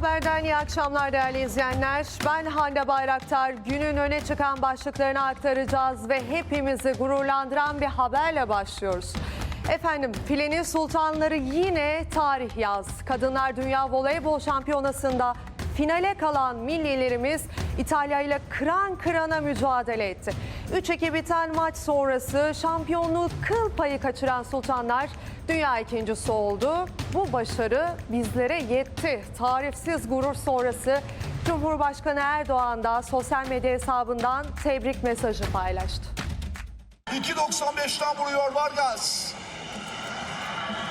Haber'den iyi akşamlar değerli izleyenler. Ben Hande Bayraktar. Günün öne çıkan başlıklarını aktaracağız ve hepimizi gururlandıran bir haberle başlıyoruz. Efendim filenin sultanları yine tarih yaz. Kadınlar Dünya Voleybol Şampiyonası'nda finale kalan millilerimiz İtalya ile kıran kırana mücadele etti. 3-2 biten maç sonrası şampiyonluğu kıl payı kaçıran sultanlar dünya ikincisi oldu. Bu başarı bizlere yetti. Tarifsiz gurur sonrası Cumhurbaşkanı Erdoğan da sosyal medya hesabından tebrik mesajı paylaştı. 2.95'ten vuruyor Vargas.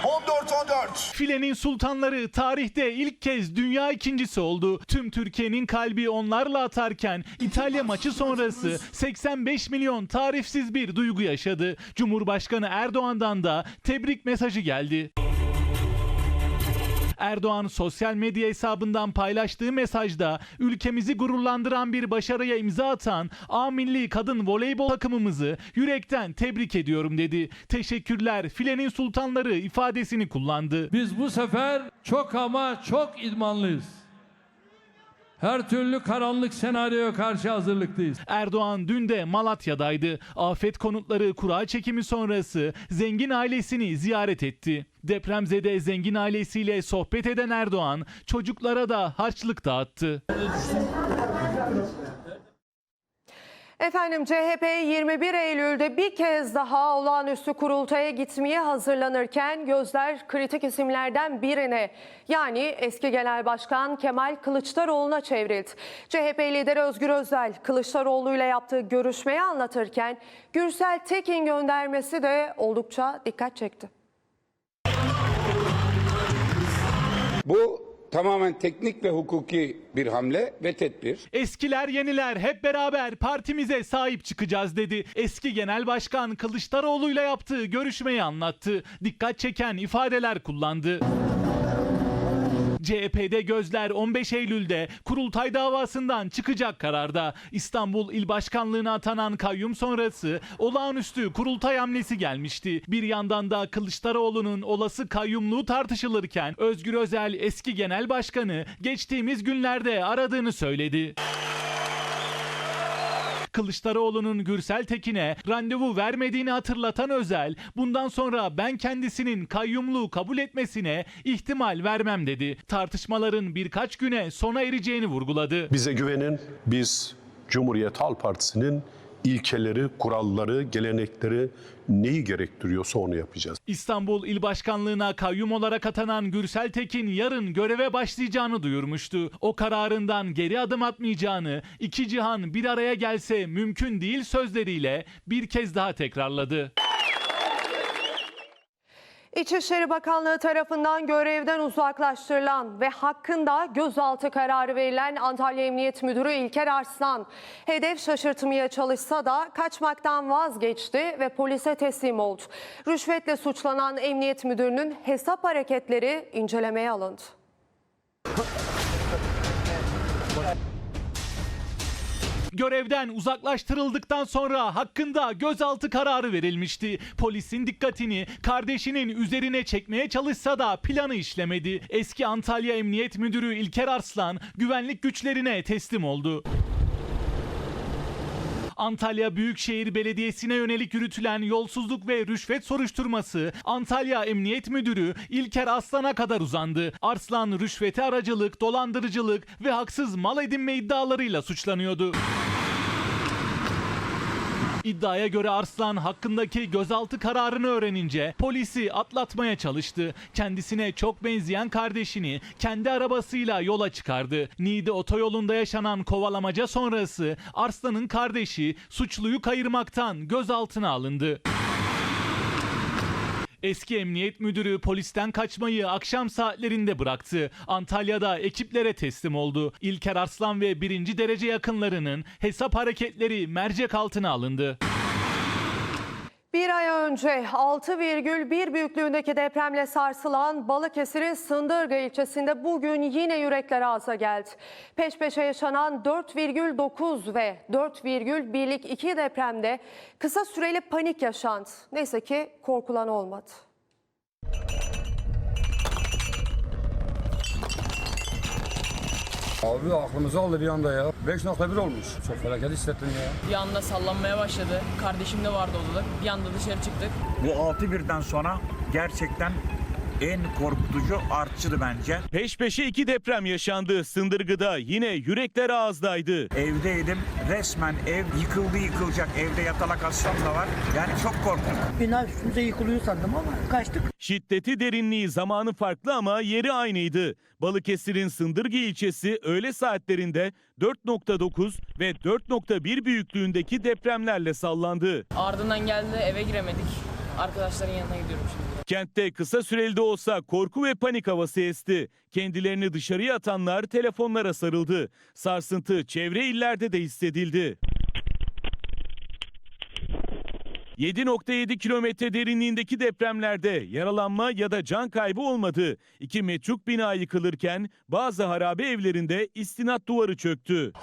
14-14. Filenin sultanları tarihte ilk kez dünya ikincisi oldu. Tüm Türkiye'nin kalbi onlarla atarken İtalya maçı sonrası 85 milyon tarifsiz bir duygu yaşadı. Cumhurbaşkanı Erdoğan'dan da tebrik mesajı geldi. Erdoğan sosyal medya hesabından paylaştığı mesajda ülkemizi gururlandıran bir başarıya imza atan A Milli Kadın Voleybol takımımızı yürekten tebrik ediyorum dedi. Teşekkürler filenin sultanları ifadesini kullandı. Biz bu sefer çok ama çok idmanlıyız. Her türlü karanlık senaryoya karşı hazırlıklıyız. Erdoğan dün de Malatya'daydı. Afet konutları kura çekimi sonrası zengin ailesini ziyaret etti. Depremzede zengin ailesiyle sohbet eden Erdoğan çocuklara da harçlık dağıttı. Efendim CHP 21 Eylül'de bir kez daha olağanüstü kurultaya gitmeye hazırlanırken gözler kritik isimlerden birine yani eski Genel Başkan Kemal Kılıçdaroğlu'na çevrildi. CHP lideri Özgür Özel Kılıçdaroğlu ile yaptığı görüşmeyi anlatırken Gürsel Tekin göndermesi de oldukça dikkat çekti. Bu tamamen teknik ve hukuki bir hamle ve tedbir. Eskiler yeniler hep beraber partimize sahip çıkacağız dedi. Eski Genel Başkan Kılıçdaroğlu ile yaptığı görüşmeyi anlattı. Dikkat çeken ifadeler kullandı. CHP'de gözler 15 Eylül'de kurultay davasından çıkacak kararda. İstanbul İl Başkanlığı'na atanan kayyum sonrası olağanüstü kurultay hamlesi gelmişti. Bir yandan da Kılıçdaroğlu'nun olası kayyumluğu tartışılırken Özgür Özel eski genel başkanı geçtiğimiz günlerde aradığını söyledi. Kılıçdaroğlu'nun Gürsel Tekin'e randevu vermediğini hatırlatan Özel, bundan sonra ben kendisinin kayyumluğu kabul etmesine ihtimal vermem dedi. Tartışmaların birkaç güne sona ereceğini vurguladı. Bize güvenin, biz Cumhuriyet Halk Partisi'nin ilkeleri, kuralları, gelenekleri neyi gerektiriyorsa onu yapacağız. İstanbul İl Başkanlığı'na kayyum olarak atanan Gürsel Tekin yarın göreve başlayacağını duyurmuştu. O kararından geri adım atmayacağını, iki cihan bir araya gelse mümkün değil sözleriyle bir kez daha tekrarladı. İçişleri Bakanlığı tarafından görevden uzaklaştırılan ve hakkında gözaltı kararı verilen Antalya Emniyet Müdürü İlker Arslan hedef şaşırtmaya çalışsa da kaçmaktan vazgeçti ve polise teslim oldu. Rüşvetle suçlanan Emniyet Müdürü'nün hesap hareketleri incelemeye alındı. Görevden uzaklaştırıldıktan sonra hakkında gözaltı kararı verilmişti. Polisin dikkatini kardeşinin üzerine çekmeye çalışsa da planı işlemedi. Eski Antalya Emniyet Müdürü İlker Arslan güvenlik güçlerine teslim oldu. Antalya Büyükşehir Belediyesi'ne yönelik yürütülen yolsuzluk ve rüşvet soruşturması Antalya Emniyet Müdürü İlker Arslan'a kadar uzandı. Arslan rüşvete aracılık, dolandırıcılık ve haksız mal edinme iddialarıyla suçlanıyordu. İddiaya göre Arslan hakkındaki gözaltı kararını öğrenince polisi atlatmaya çalıştı. Kendisine çok benzeyen kardeşini kendi arabasıyla yola çıkardı. Niğde otoyolunda yaşanan kovalamaca sonrası Arslan'ın kardeşi suçluyu kayırmaktan gözaltına alındı. Eski emniyet müdürü polisten kaçmayı akşam saatlerinde bıraktı. Antalya'da ekiplere teslim oldu. İlker Arslan ve birinci derece yakınlarının hesap hareketleri mercek altına alındı. Bir ay önce 6,1 büyüklüğündeki depremle sarsılan Balıkesir'in Sındırga ilçesinde bugün yine yürekler ağza geldi. Peş peşe yaşanan 4,9 ve 4,1'lik iki depremde kısa süreli panik yaşandı. Neyse ki korkulan olmadı. Abi aklımızı aldı bir anda ya. 5.1 olmuş. Çok felaket hissettim ya. Bir anda sallanmaya başladı. Kardeşim de vardı odada. Bir anda dışarı çıktık. Bu 6 birden sonra gerçekten en korkutucu artçıydı bence. Peş peşe iki deprem yaşandı. Sındırgı'da yine yürekler ağızdaydı. Evdeydim. Resmen ev yıkıldı yıkılacak. Evde yatalak hastam da var. Yani çok korktum. Bina üstümüze yıkılıyor sandım ama kaçtık. Şiddeti derinliği zamanı farklı ama yeri aynıydı. Balıkesir'in Sındırgı ilçesi öğle saatlerinde 4.9 ve 4.1 büyüklüğündeki depremlerle sallandı. Ardından geldi eve giremedik. Arkadaşların yanına gidiyorum şimdi. Kentte kısa süreli de olsa korku ve panik havası esti. Kendilerini dışarıya atanlar telefonlara sarıldı. Sarsıntı çevre illerde de hissedildi. 7.7 kilometre derinliğindeki depremlerde yaralanma ya da can kaybı olmadı. İki metruk bina yıkılırken bazı harabe evlerinde istinat duvarı çöktü.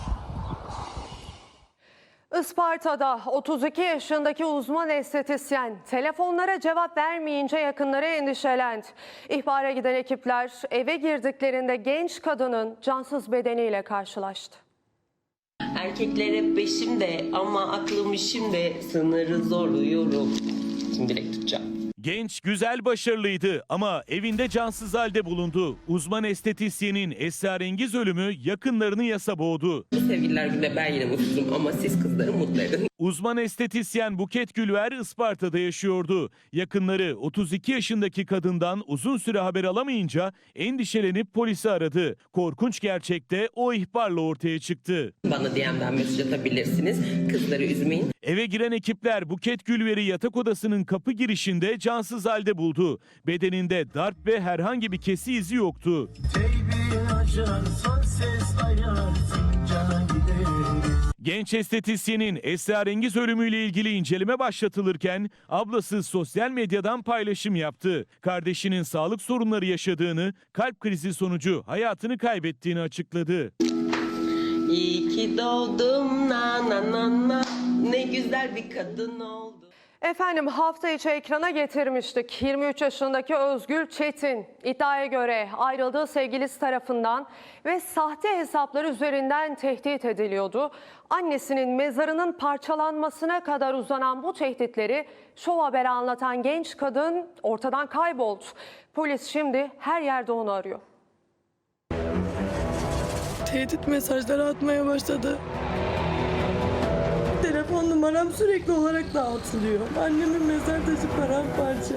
Isparta'da 32 yaşındaki uzman estetisyen telefonlara cevap vermeyince yakınları endişelendi. İhbara giden ekipler eve girdiklerinde genç kadının cansız bedeniyle karşılaştı. Erkeklere peşimde ama aklım işimde sınırı zorluyorum. Şimdi direkt tutacağım. Genç güzel başarılıydı ama evinde cansız halde bulundu. Uzman estetisyenin esrarengiz ölümü yakınlarını yasa boğdu. Sevgililer günde ben yine mutsuzum ama siz kızları mutlu edin. Uzman estetisyen Buket Gülver Isparta'da yaşıyordu. Yakınları 32 yaşındaki kadından uzun süre haber alamayınca endişelenip polisi aradı. Korkunç gerçekte o ihbarla ortaya çıktı. Bana DM'den mesaj atabilirsiniz. Kızları üzmeyin. Eve giren ekipler Buket Gülver'i yatak odasının kapı girişinde cansız halde buldu. Bedeninde darp ve herhangi bir kesi izi yoktu. Genç estetisyenin esrarengiz ölümüyle ilgili inceleme başlatılırken ablası sosyal medyadan paylaşım yaptı. Kardeşinin sağlık sorunları yaşadığını, kalp krizi sonucu hayatını kaybettiğini açıkladı. İyi ki doğdum na na na na. Ne güzel bir kadın oldu. Efendim hafta içi ekrana getirmiştik. 23 yaşındaki Özgül Çetin iddiaya göre ayrıldığı sevgilisi tarafından ve sahte hesaplar üzerinden tehdit ediliyordu. Annesinin mezarının parçalanmasına kadar uzanan bu tehditleri Şov Haber'e anlatan genç kadın ortadan kayboldu. Polis şimdi her yerde onu arıyor. Tehdit mesajları atmaya başladı. Numaram sürekli olarak dağıtılıyor. Annemin mezar taşı paramparça.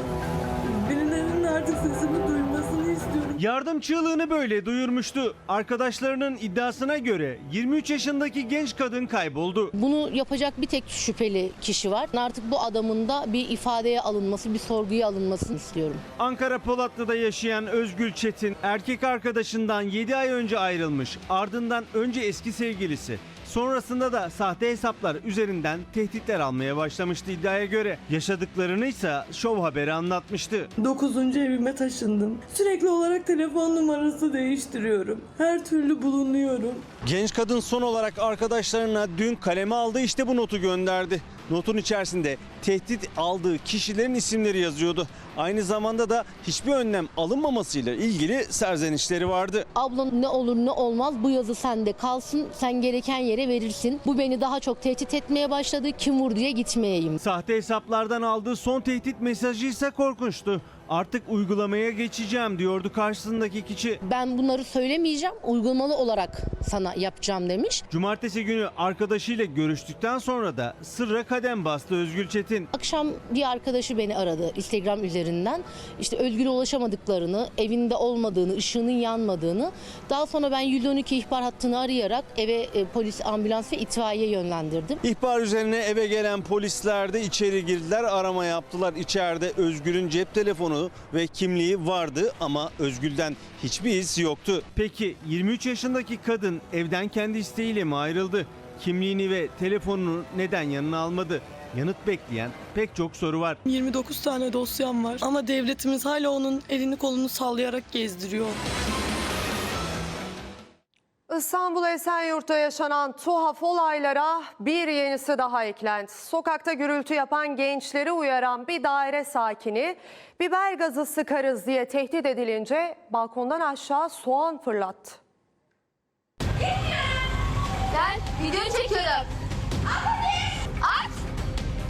Birilerinin artık sesimi duymasını istiyorum. Yardım çığlığını böyle duyurmuştu. Arkadaşlarının iddiasına göre 23 yaşındaki genç kadın kayboldu. Bunu yapacak bir tek şüpheli kişi var. Artık bu adamın da bir ifadeye alınması, bir sorguya alınmasını istiyorum. Ankara Polatlı'da yaşayan Özgül Çetin erkek arkadaşından 7 ay önce ayrılmış. Ardından önce eski sevgilisi. Sonrasında da sahte hesaplar üzerinden tehditler almaya başlamıştı iddiaya göre. Yaşadıklarını ise Şov Haber'e anlatmıştı. Dokuzuncu evime taşındım. Sürekli olarak telefon numarası değiştiriyorum. Her türlü bulunuyorum. Genç kadın son olarak arkadaşlarına dün kaleme aldığı işte bu notu gönderdi. Notun içerisinde tehdit aldığı kişilerin isimleri yazıyordu. Aynı zamanda da hiçbir önlem alınmamasıyla ilgili serzenişleri vardı. Ablam ne olur ne olmaz bu yazı sende kalsın, sen gereken yere verirsin. Bu beni daha çok tehdit etmeye başladı, kim vur diye gitmeyeyim. Sahte hesaplardan aldığı son tehdit mesajı ise korkunçtu. Artık uygulamaya geçeceğim diyordu karşısındaki kişi. Ben bunları söylemeyeceğim, uygulamalı olarak sana yapacağım demiş. Cumartesi günü arkadaşıyla görüştükten sonra da sırra kadem bastı Özgül Çetin. Akşam bir arkadaşı beni aradı Instagram üzerinden. İşte Özgür'e ulaşamadıklarını, evinde olmadığını, ışığının yanmadığını. Daha sonra ben 112 ihbar hattını arayarak eve e, polis, ambulans ve itfaiye yönlendirdim. İhbar üzerine eve gelen polisler de içeri girdiler, arama yaptılar. İçeride Özgül'ün cep telefonu ve kimliği vardı ama Özgül'den hiçbir iz yoktu. Peki 23 yaşındaki kadın evden kendi isteğiyle mi ayrıldı? Kimliğini ve telefonunu neden yanına almadı? Yanıt bekleyen pek çok soru var. 29 tane dosyam var ama devletimiz hala onun elini kolunu sallayarak gezdiriyor. İstanbul Esenyurt'ta yaşanan tuhaf olaylara bir yenisi daha eklendi. Sokakta gürültü yapan gençleri uyaran bir daire sakini biber gazı sıkarız diye tehdit edilince balkondan aşağı soğan fırlattı. Videoyu çekiyorum.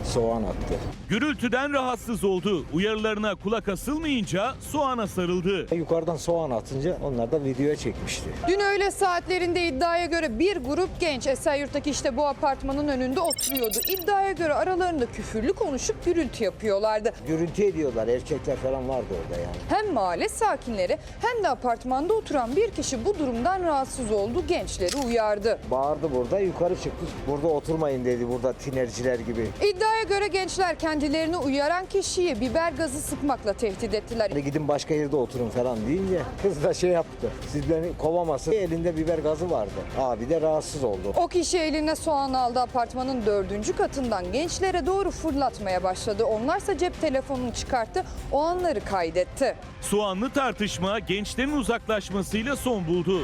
そうあなって。Gürültüden rahatsız oldu. Uyarılarına kulak asılmayınca soğana sarıldı. Yukarıdan soğan atınca onlar da videoya çekmişti. Dün öğle saatlerinde iddiaya göre bir grup genç Esenyurt'taki işte bu apartmanın önünde oturuyordu. İddiaya göre aralarında küfürlü konuşup gürültü yapıyorlardı. Gürültü ediyorlar. Erkekler falan vardı orada yani. Hem mahalle sakinleri hem de apartmanda oturan bir kişi bu durumdan rahatsız oldu. Gençleri uyardı. Bağırdı burada yukarı çıktı. Burada oturmayın dedi burada tinerciler gibi. İddiaya göre gençler kendilerini uyaran kişiyi biber gazı sıkmakla tehdit ettiler. Gidin başka yerde oturun falan deyince kız da şey yaptı. Siz beni kovamasın. Elinde biber gazı vardı. Abi de rahatsız oldu. O kişi eline soğan aldı apartmanın dördüncü katından gençlere doğru fırlatmaya başladı. Onlarsa cep telefonunu çıkarttı o anları kaydetti. Soğanlı tartışma gençlerin uzaklaşmasıyla son buldu.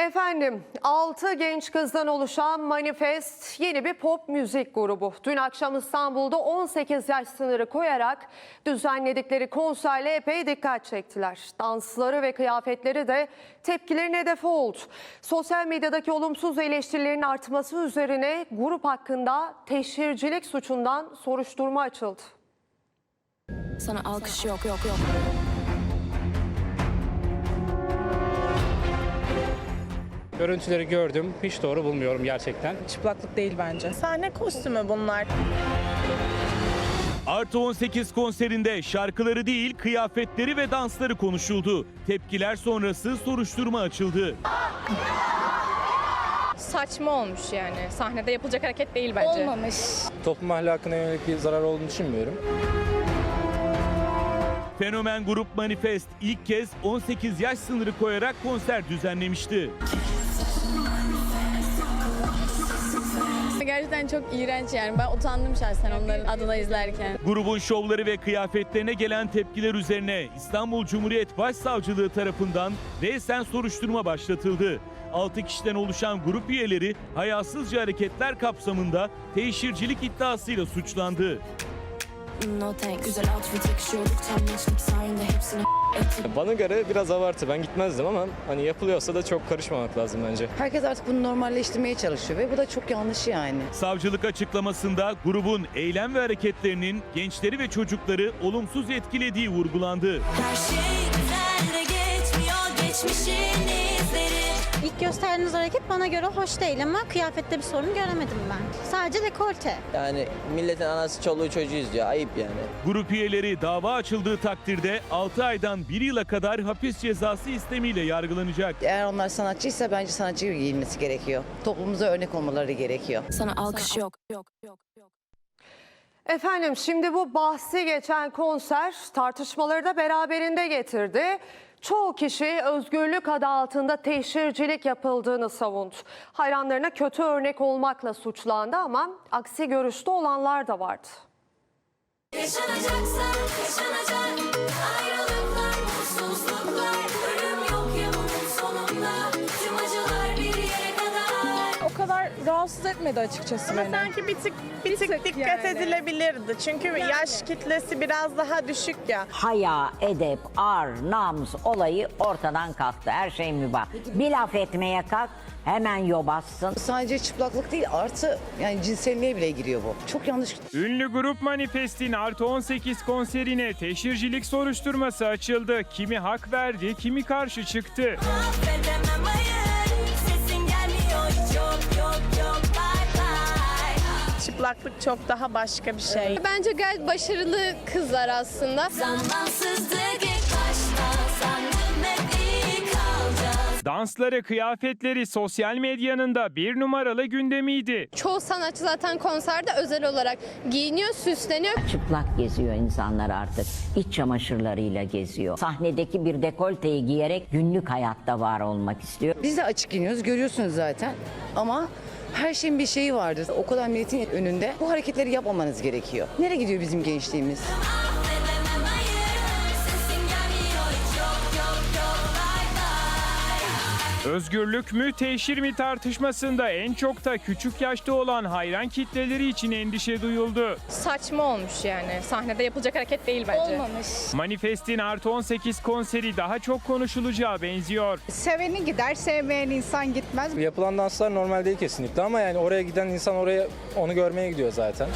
Efendim 6 genç kızdan oluşan Manifest yeni bir pop müzik grubu. Dün akşam İstanbul'da 18 yaş sınırı koyarak düzenledikleri konserle epey dikkat çektiler. Dansları ve kıyafetleri de tepkilerin hedefi oldu. Sosyal medyadaki olumsuz eleştirilerin artması üzerine grup hakkında teşhircilik suçundan soruşturma açıldı. Sana alkış yok yok yok. Görüntüleri gördüm. Hiç doğru bulmuyorum gerçekten. Çıplaklık değil bence. Sahne kostümü bunlar. Artı 18 konserinde şarkıları değil kıyafetleri ve dansları konuşuldu. Tepkiler sonrası soruşturma açıldı. Saçma olmuş yani. Sahnede yapılacak hareket değil bence. Olmamış. Toplum ahlakına yönelik bir zarar olduğunu düşünmüyorum. Fenomen Grup Manifest ilk kez 18 yaş sınırı koyarak konser düzenlemişti. Gerçekten çok iğrenç yani. Ben utandım şahsen onların adına izlerken. Grubun şovları ve kıyafetlerine gelen tepkiler üzerine İstanbul Cumhuriyet Başsavcılığı tarafından resen soruşturma başlatıldı. 6 kişiden oluşan grup üyeleri hayasızca hareketler kapsamında teşhircilik iddiasıyla suçlandı. No thank. Güzel outfit yakışıyorduk. Tam gençlik sayende hepsini Bana göre biraz abartı. Ben gitmezdim ama hani yapılıyorsa da çok karışmamak lazım bence. Herkes artık bunu normalleştirmeye çalışıyor ve bu da çok yanlış yani. Savcılık açıklamasında grubun eylem ve hareketlerinin gençleri ve çocukları olumsuz etkilediği vurgulandı. Her şey güzel de geçmiyor geçmişin izleri. İlk gösterdiğiniz hareket bana göre hoş değil ama kıyafette bir sorun göremedim ben. Sadece dekolte. Yani milletin anası çoluğu çocuğu izliyor. Ayıp yani. Grup üyeleri dava açıldığı takdirde 6 aydan 1 yıla kadar hapis cezası istemiyle yargılanacak. Eğer onlar sanatçıysa bence sanatçı gibi giyinmesi gerekiyor. Toplumumuza örnek olmaları gerekiyor. Sana alkış yok. Yok yok yok. Efendim şimdi bu bahsi geçen konser tartışmaları da beraberinde getirdi. Çoğu kişi özgürlük adı altında teşhircilik yapıldığını savundu. Hayranlarına kötü örnek olmakla suçlandı ama aksi görüşte olanlar da vardı. Yaşanacaksa yaşanacak ayrılıklar, rahatsız etmedi açıkçası beni. Sanki bir tık bir tık dikkat edilebilirdi. Çünkü yaş kitlesi biraz daha düşük ya. Haya, edep, ar, namus olayı ortadan kalktı. Her şey mübah. Bir laf etmeye kalk hemen yobazsın. Sadece çıplaklık değil artı yani cinselliğe bile giriyor bu. Çok yanlış Ünlü grup Manifest'in artı 18 konserine teşhircilik soruşturması açıldı. Kimi hak verdi, kimi karşı çıktı. Affedemem hayır, Çıplaklık çok daha başka bir şey. Bence gayet başarılı kızlar aslında. Zamansızlık ilk başta sandım hep iyi kalacağız. Dansları, kıyafetleri sosyal medyanın da bir numaralı gündemiydi. Çoğu sanatçı zaten konserde özel olarak giyiniyor, süsleniyor. Çıplak geziyor insanlar artık. İç çamaşırlarıyla geziyor. Sahnedeki bir dekolteyi giyerek günlük hayatta var olmak istiyor. Biz de açık giyiniyoruz, görüyorsunuz zaten. Ama her şeyin bir şeyi vardır. O kadar milletin önünde bu hareketleri yapmamanız gerekiyor. Nereye gidiyor bizim gençliğimiz? Özgürlük mü teşhir mi tartışmasında en çok da küçük yaşta olan hayran kitleleri için endişe duyuldu. Saçma olmuş yani. Sahnede yapılacak hareket değil bence. Olmamış. Manifest'in artı 18 konseri daha çok konuşulacağı benziyor. Seveni gider, sevmeyen insan gitmez. Yapılan danslar normal değil kesinlikle ama yani oraya giden insan oraya onu görmeye gidiyor zaten.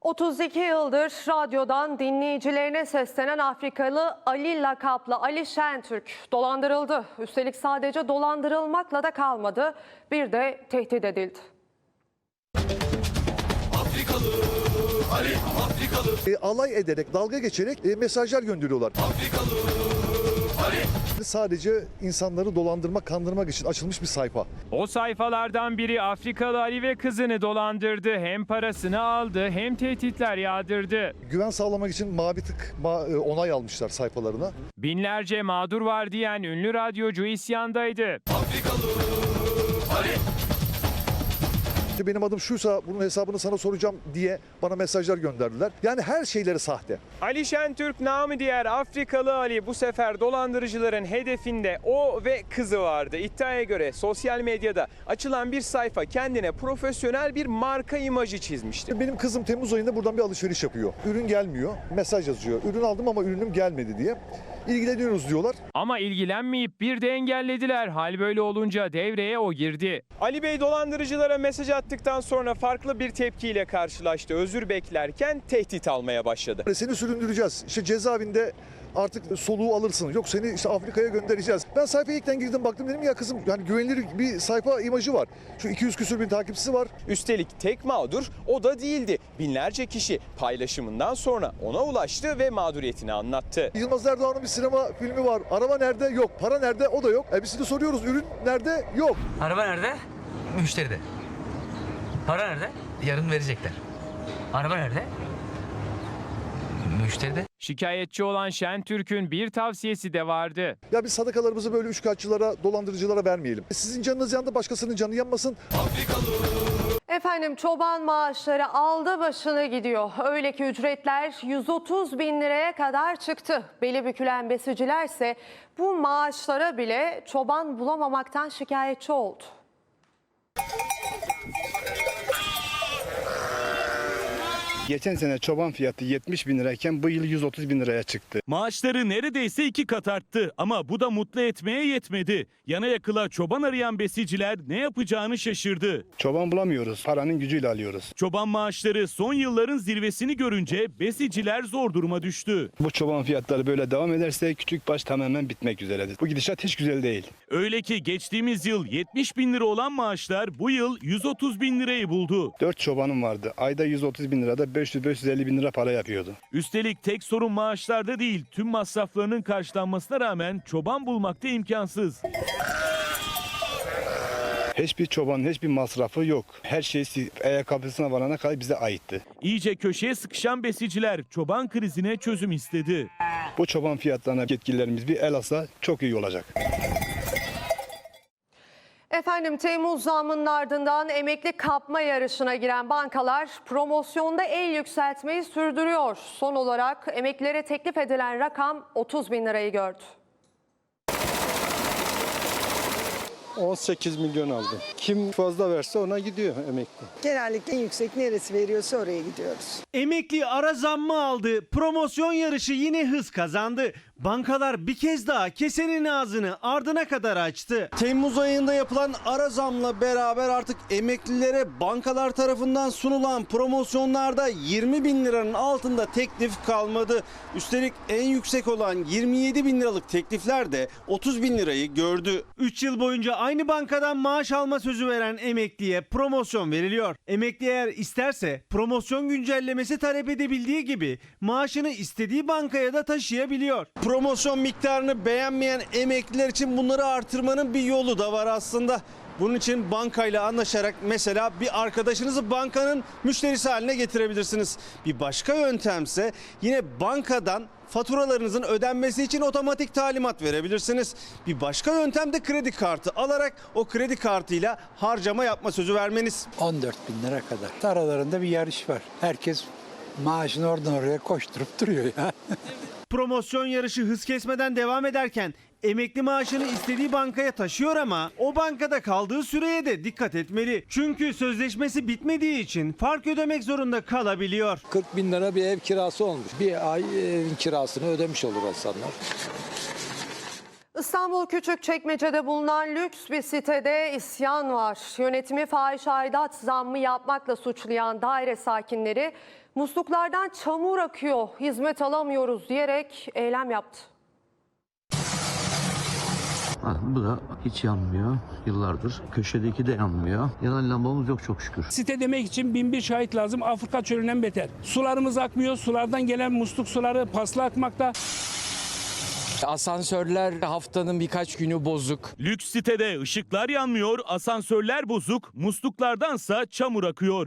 32 yıldır radyodan dinleyicilerine seslenen Afrikalı Ali lakaplı Ali Şentürk dolandırıldı. Üstelik sadece dolandırılmakla da kalmadı, bir de tehdit edildi. E, alay ederek, dalga geçerek e, mesajlar gönderiyorlar. Sadece insanları dolandırmak, kandırmak için açılmış bir sayfa. O sayfalardan biri Afrikalı Ali ve kızını dolandırdı. Hem parasını aldı hem tehditler yağdırdı. Güven sağlamak için mavi tık ma- e, onay almışlar sayfalarına. Binlerce mağdur var diyen ünlü radyocu isyandaydı. İşte benim adım şuysa bunun hesabını sana soracağım diye bana mesajlar gönderdiler. Yani her şeyleri sahte. Ali Şentürk namı diğer Afrikalı Ali bu sefer dolandırıcıların hedefinde o ve kızı vardı. İddiaya göre sosyal medyada açılan bir sayfa kendine profesyonel bir marka imajı çizmişti. Benim kızım Temmuz ayında buradan bir alışveriş yapıyor. Ürün gelmiyor. Mesaj yazıyor. Ürün aldım ama ürünüm gelmedi diye. İlgileniyoruz diyorlar. Ama ilgilenmeyip bir de engellediler. Hal böyle olunca devreye o girdi. Ali Bey dolandırıcılara mesaj attıktan sonra farklı bir tepkiyle karşılaştı. Özür beklerken tehdit almaya başladı. Seni süründüreceğiz. İşte cezaevinde artık soluğu alırsın. Yok seni işte Afrika'ya göndereceğiz. Ben sayfaya ilkten girdim baktım dedim ya kızım yani güvenilir bir sayfa imajı var. Şu 200 küsür bin takipçisi var. Üstelik tek mağdur o da değildi. Binlerce kişi paylaşımından sonra ona ulaştı ve mağduriyetini anlattı. Yılmaz Erdoğan'ın bir sinema filmi var. Araba nerede? Yok. Para nerede? O da yok. E biz de soruyoruz ürün nerede? Yok. Araba nerede? Müşteride. Para nerede? Yarın verecekler. Araba nerede? Müşteride. Şikayetçi olan Şentürk'ün bir tavsiyesi de vardı. Ya biz sadakalarımızı böyle üçkağıtçılara, dolandırıcılara vermeyelim. Sizin canınız yandı başkasının canı yanmasın. Efendim çoban maaşları aldı başını gidiyor. Öyle ki ücretler 130 bin liraya kadar çıktı. Beli bükülen besiciler ise bu maaşlara bile çoban bulamamaktan şikayetçi oldu. Geçen sene çoban fiyatı 70 bin lirayken bu yıl 130 bin liraya çıktı. Maaşları neredeyse iki kat arttı ama bu da mutlu etmeye yetmedi. Yana yakıla çoban arayan besiciler ne yapacağını şaşırdı. Çoban bulamıyoruz. Paranın gücüyle alıyoruz. Çoban maaşları son yılların zirvesini görünce besiciler zor duruma düştü. Bu çoban fiyatları böyle devam ederse küçük baş tamamen bitmek üzeredir. Bu gidişat hiç güzel değil. Öyle ki geçtiğimiz yıl 70 bin lira olan maaşlar bu yıl 130 bin lirayı buldu. 4 çobanım vardı. Ayda 130 bin lirada 500-550 bin lira para yapıyordu. Üstelik tek sorun maaşlarda değil tüm masraflarının karşılanmasına rağmen çoban bulmakta imkansız. Hiçbir çobanın hiçbir masrafı yok. Her şey ayakkabısına varana kadar bize aitti. İyice köşeye sıkışan besiciler çoban krizine çözüm istedi. Bu çoban fiyatlarına yetkililerimiz bir el alsa çok iyi olacak. Efendim Temmuz zamının ardından emekli kapma yarışına giren bankalar promosyonda el yükseltmeyi sürdürüyor. Son olarak emeklilere teklif edilen rakam 30 bin lirayı gördü. 18 milyon aldım. Kim fazla verse ona gidiyor emekli. Genellikle en yüksek neresi veriyorsa oraya gidiyoruz. Emekli ara zammı aldı. Promosyon yarışı yine hız kazandı. Bankalar bir kez daha kesenin ağzını ardına kadar açtı. Temmuz ayında yapılan ara zamla beraber artık emeklilere bankalar tarafından sunulan promosyonlarda 20 bin liranın altında teklif kalmadı. Üstelik en yüksek olan 27 bin liralık teklifler de 30 bin lirayı gördü. 3 yıl boyunca aynı bankadan maaş alma sözü veren emekliye promosyon veriliyor. Emekli eğer isterse promosyon güncellemesi talep edebildiği gibi maaşını istediği bankaya da taşıyabiliyor. Promosyon miktarını beğenmeyen emekliler için bunları artırmanın bir yolu da var aslında. Bunun için bankayla anlaşarak mesela bir arkadaşınızı bankanın müşterisi haline getirebilirsiniz. Bir başka yöntemse yine bankadan faturalarınızın ödenmesi için otomatik talimat verebilirsiniz. Bir başka yöntem de kredi kartı alarak o kredi kartıyla harcama yapma sözü vermeniz. 14 bin lira kadar. Aralarında bir yarış var. Herkes maaşını oradan oraya koşturup duruyor ya. Promosyon yarışı hız kesmeden devam ederken emekli maaşını istediği bankaya taşıyor ama o bankada kaldığı süreye de dikkat etmeli. Çünkü sözleşmesi bitmediği için fark ödemek zorunda kalabiliyor. 40 bin lira bir ev kirası olmuş. Bir ay evin kirasını ödemiş olur insanlar. İstanbul Küçükçekmece'de bulunan lüks bir sitede isyan var. Yönetimi fahiş aidat zammı yapmakla suçlayan daire sakinleri musluklardan çamur akıyor, hizmet alamıyoruz diyerek eylem yaptı. bu da hiç yanmıyor yıllardır. Köşedeki de yanmıyor. Yanan lambamız yok çok şükür. Site demek için bin bir şahit lazım. Afrika çölünden beter. Sularımız akmıyor. Sulardan gelen musluk suları paslı akmakta. Asansörler haftanın birkaç günü bozuk. Lüks sitede ışıklar yanmıyor, asansörler bozuk, musluklardansa çamur akıyor.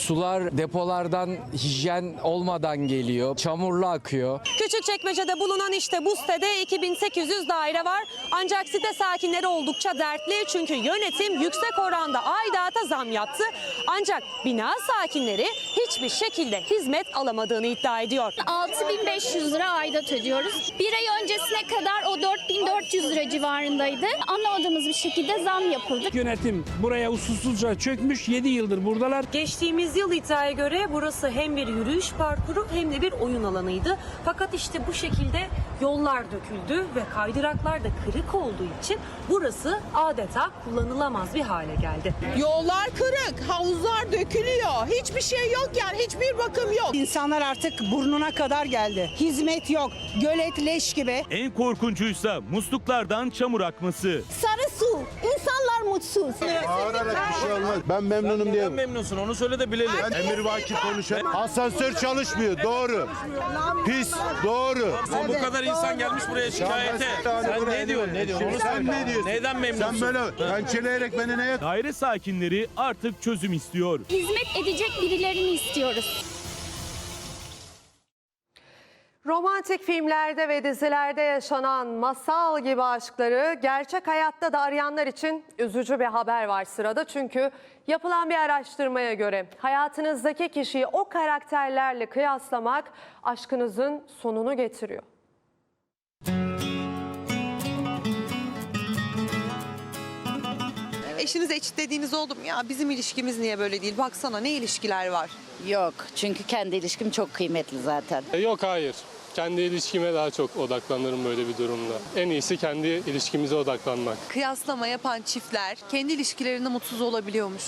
Sular depolardan hijyen olmadan geliyor. Çamurlu akıyor. Küçükçekmece'de bulunan işte bu sitede 2800 daire var. Ancak site sakinleri oldukça dertli çünkü yönetim yüksek oranda aidata zam yaptı. Ancak bina sakinleri hiçbir şekilde hizmet alamadığını iddia ediyor. 6500 lira aidat ödüyoruz. Bir ay öncesine kadar o 4400 lira civarındaydı. Anlamadığımız bir şekilde zam yapıldı. Yönetim buraya usulsüzce çökmüş. 7 yıldır buradalar. Geçtiğimiz yıl iddiaya göre burası hem bir yürüyüş parkuru hem de bir oyun alanıydı. Fakat işte bu şekilde yollar döküldü ve kaydıraklar da kırık olduğu için burası adeta kullanılamaz bir hale geldi. Yollar kırık, havuzlar dökülüyor. Hiçbir şey yok yani hiçbir bakım yok. İnsanlar artık burnuna kadar geldi. Hizmet yok. Gölet leş gibi. En korkuncuysa musluklardan çamur akması. Sarı su. İnsanlar mutsuz. Ben memnunum diye. memnunsun onu söyle de bilelim. Emir Vaki konuşan. Asansör çalışmıyor. Doğru. Pis. Doğru. bu kadar insan gelmiş buraya şikayete. Sen ne diyorsun? Ne diyorsun? Onu Sen söyle. ne diyorsun? Neyden memnunsun? Sen böyle pençeleyerek beni neye Daire sakinleri artık çözüm istiyor. Hizmet edecek birilerini istiyoruz. Romantik filmlerde ve dizilerde yaşanan masal gibi aşkları gerçek hayatta da arayanlar için üzücü bir haber var sırada. Çünkü yapılan bir araştırmaya göre hayatınızdaki kişiyi o karakterlerle kıyaslamak aşkınızın sonunu getiriyor. Eşinize eşitlediğiniz oldu mu? Ya bizim ilişkimiz niye böyle değil? Baksana ne ilişkiler var. Yok çünkü kendi ilişkim çok kıymetli zaten. Yok hayır. Kendi ilişkime daha çok odaklanırım böyle bir durumda. En iyisi kendi ilişkimize odaklanmak. Kıyaslama yapan çiftler kendi ilişkilerinde mutsuz olabiliyormuş.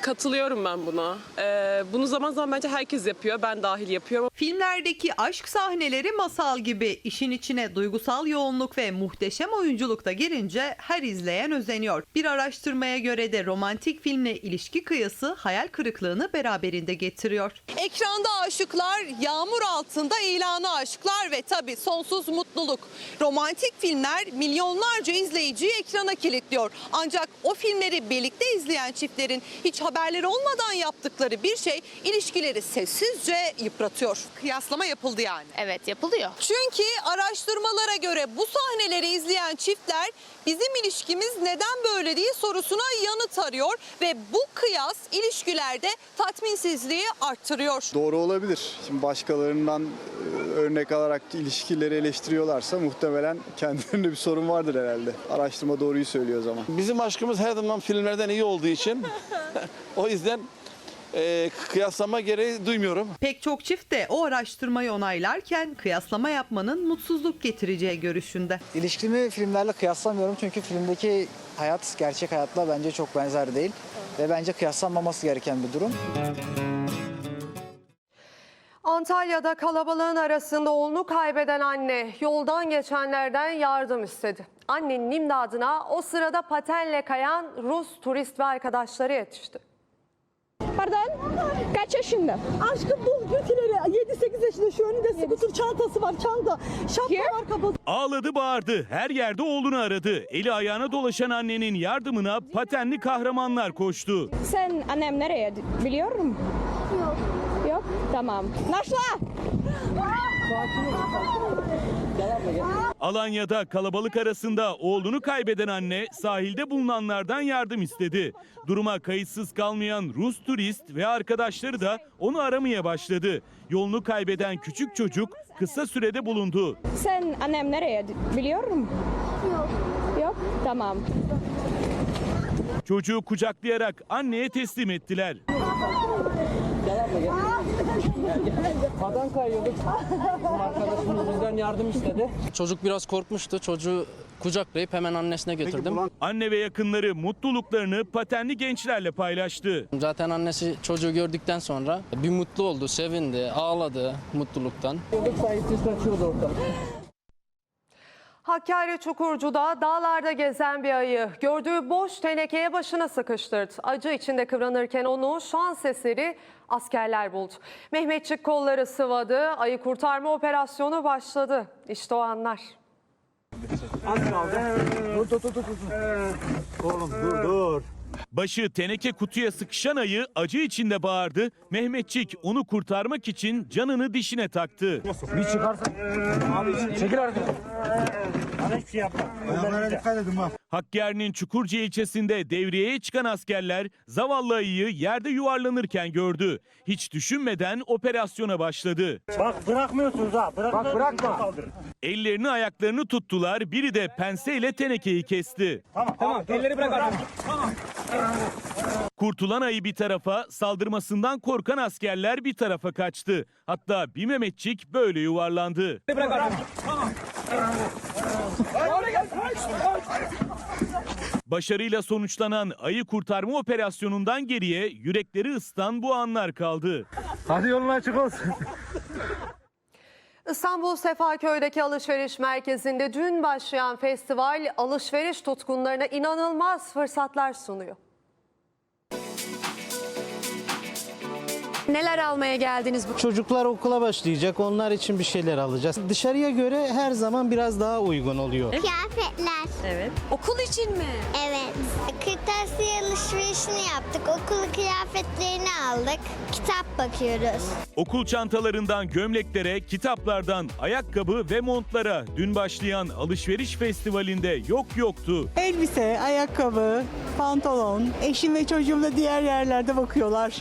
Katılıyorum ben buna. Ee, bunu zaman zaman bence herkes yapıyor. Ben dahil yapıyorum. Filmlerdeki aşk sahneleri masal gibi işin içine duygusal yoğunluk ve muhteşem oyunculuk da girince her izleyen özeniyor. Bir araştırmaya göre de romantik filmle ilişki kıyısı hayal kırıklığını beraberinde getiriyor. Ekranda aşıklar, yağmur altında ilanı aşklar ve tabii sonsuz mutluluk. Romantik filmler milyonlarca izleyiciyi ekrana kilitliyor. Ancak o filmleri birlikte izleyen çiftlerin hiç haberleri olmadan yaptıkları bir şey ilişkileri sessizce yıpratıyor. Kıyaslama yapıldı yani. Evet yapılıyor. Çünkü araştırmalara göre bu sahneleri izleyen çiftler bizim ilişkimiz neden böyle değil sorusuna yanıt arıyor ve bu kıyas ilişkilerde tatminsizliği arttırıyor. Doğru olabilir. Şimdi başkalarından e, örnek alarak ilişkileri eleştiriyorlarsa muhtemelen kendilerinde bir sorun vardır herhalde. Araştırma doğruyu söylüyor o zaman. Bizim aşkımız her zaman filmlerden iyi olduğu için o yüzden e, kıyaslama gereği duymuyorum. Pek çok çift de o araştırmayı onaylarken kıyaslama yapmanın mutsuzluk getireceği görüşünde. İlişkimi filmlerle kıyaslamıyorum çünkü filmdeki hayat gerçek hayatla bence çok benzer değil. Ve bence kıyaslanmaması gereken bir durum. Antalya'da kalabalığın arasında oğlunu kaybeden anne yoldan geçenlerden yardım istedi. Annenin imdadına o sırada patenle kayan Rus turist ve arkadaşları yetişti. Pardon? Kaç yaşında? Aşkım bu götüleri 7-8 yaşında şu önünde skuter çantası var çanta. Şapka var kafası. Ağladı bağırdı. Her yerde oğlunu aradı. Eli ayağına dolaşan annenin yardımına patenli kahramanlar koştu. Sen annem nereye biliyor musun? Yok. Yok? Tamam. Naşla! Alanya'da kalabalık arasında oğlunu kaybeden anne sahilde bulunanlardan yardım istedi. Duruma kayıtsız kalmayan Rus turist ve arkadaşları da onu aramaya başladı. Yolunu kaybeden küçük çocuk kısa sürede bulundu. Sen annem nereye biliyor musun? Yok. Yok? Tamam. Çocuğu kucaklayarak anneye teslim ettiler. Madan kayıyorduk. Arkadaşımız bizden yardım istedi. Çocuk biraz korkmuştu. Çocuğu kucaklayıp hemen annesine götürdüm. Anne ve yakınları mutluluklarını patenli gençlerle paylaştı. Zaten annesi çocuğu gördükten sonra bir mutlu oldu, sevindi, ağladı mutluluktan. Sahipsiz kaçıyordu orada. Hakkari Çukurcu'da dağlarda gezen bir ayı gördüğü boş tenekeye başına sıkıştırdı. Acı içinde kıvranırken onu şans eseri askerler buldu. Mehmetçik kolları sıvadı, ayı kurtarma operasyonu başladı. İşte o anlar. Başı teneke kutuya sıkışan ayı acı içinde bağırdı. Mehmetçik onu kurtarmak için canını dişine taktı. Bir çıkarsa abi çekil artık. Hiçbir şey yapma. Ayağına dikkat edin bak. Hakkari'nin Çukurca ilçesinde devriyeye çıkan askerler zavallı ayıyı yerde yuvarlanırken gördü. Hiç düşünmeden operasyona başladı. Bak bırakmıyorsunuz ha. Bırak, bırakma. Ellerini ayaklarını tuttular. Biri de penseyle tenekeyi kesti. Tamam tamam. Elleri bırak artık. Kurtulan ayı bir tarafa, saldırmasından korkan askerler bir tarafa kaçtı. Hatta bir Mehmetçik böyle yuvarlandı. Bırak artık. Başarıyla sonuçlanan ayı kurtarma operasyonundan geriye yürekleri ısıtan bu anlar kaldı. Hadi yolun açık olsun. İstanbul Sefaköy'deki alışveriş merkezinde dün başlayan festival alışveriş tutkunlarına inanılmaz fırsatlar sunuyor. Neler almaya geldiniz bu Çocuklar okula başlayacak. Onlar için bir şeyler alacağız. Dışarıya göre her zaman biraz daha uygun oluyor. Kıyafetler. Evet. Okul için mi? Evet. Kırtasiye alışverişini yaptık. Okul kıyafetlerini aldık. Kitap bakıyoruz. Okul çantalarından gömleklere, kitaplardan ayakkabı ve montlara dün başlayan alışveriş festivalinde yok yoktu. Elbise, ayakkabı, pantolon. Eşim ve çocuğum da diğer yerlerde bakıyorlar.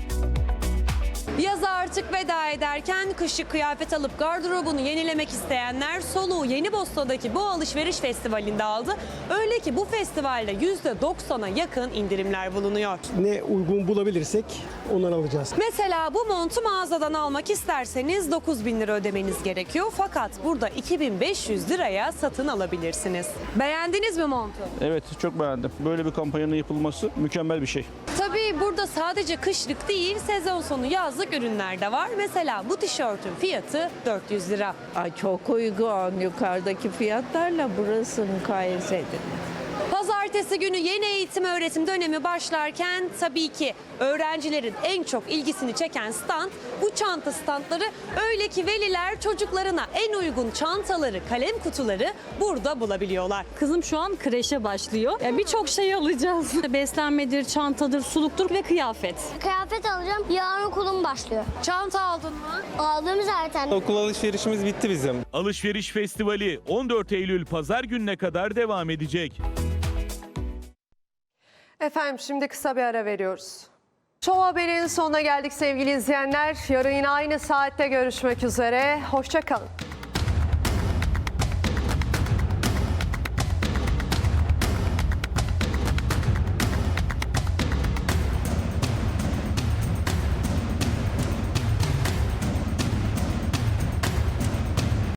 Yaza artık veda ederken kışlık kıyafet alıp gardırobunu yenilemek isteyenler soluğu Yeni Bosna'daki bu alışveriş festivalinde aldı. Öyle ki bu festivalde %90'a yakın indirimler bulunuyor. Ne uygun bulabilirsek onları alacağız. Mesela bu montu mağazadan almak isterseniz 9 bin lira ödemeniz gerekiyor. Fakat burada 2500 liraya satın alabilirsiniz. Beğendiniz mi montu? Evet çok beğendim. Böyle bir kampanyanın yapılması mükemmel bir şey. Tabii burada sadece kışlık değil sezon sonu yazlık ürünler de var. Mesela bu tişörtün fiyatı 400 lira. Ay çok uygun. Yukarıdaki fiyatlarla burası mukayese edilir. Pazartesi günü yeni eğitim öğretim dönemi başlarken tabii ki öğrencilerin en çok ilgisini çeken stand bu çanta standları. Öyle ki veliler çocuklarına en uygun çantaları, kalem kutuları burada bulabiliyorlar. Kızım şu an kreşe başlıyor. Yani Birçok şey alacağız. Beslenmedir, çantadır, suluktur ve kıyafet. Kıyafet alacağım. Yarın okulum başlıyor. Çanta aldın mı? Aldım zaten. Okul alışverişimiz bitti bizim. Alışveriş festivali 14 Eylül pazar gününe kadar devam edecek. Efendim şimdi kısa bir ara veriyoruz. Show Haber'in sonuna geldik sevgili izleyenler. Yarın yine aynı saatte görüşmek üzere. Hoşçakalın.